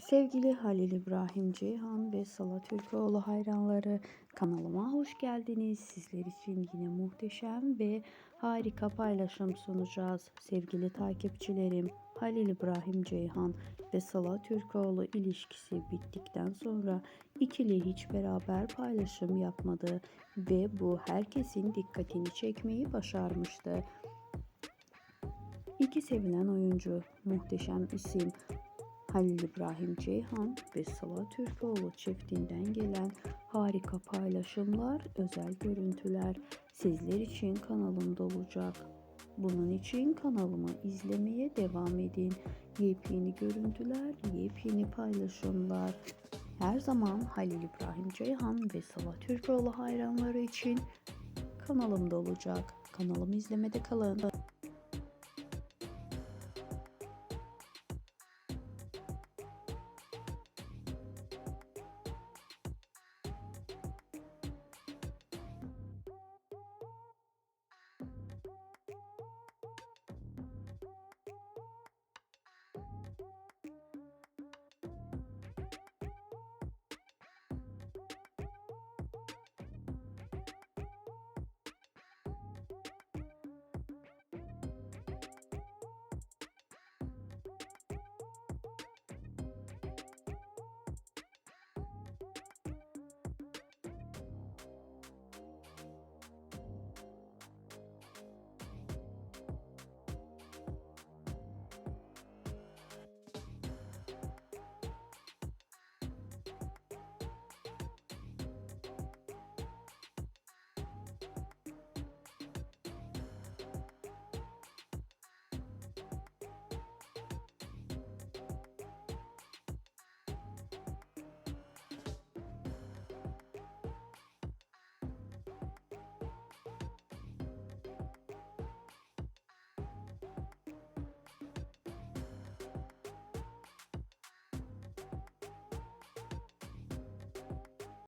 Sevgili Halil İbrahim Ceyhan ve Salat Türkoğlu hayranları kanalıma hoş geldiniz. Sizler için yine muhteşem ve harika paylaşım sunacağız. Sevgili takipçilerim Halil İbrahim Ceyhan ve Salat Türkoğlu ilişkisi bittikten sonra ikili hiç beraber paylaşım yapmadı ve bu herkesin dikkatini çekmeyi başarmıştı. İki sevilen oyuncu, muhteşem isim Halil İbrahim Ceyhan ve Sıla Türkoğlu çiftinden gelen harika paylaşımlar, özel görüntüler sizler için kanalımda olacak. Bunun için kanalımı izlemeye devam edin. Yepyeni görüntüler, yepyeni paylaşımlar. Her zaman Halil İbrahim Ceyhan ve Sıla Türkoğlu hayranları için kanalımda olacak. Kanalımı izlemede kalın.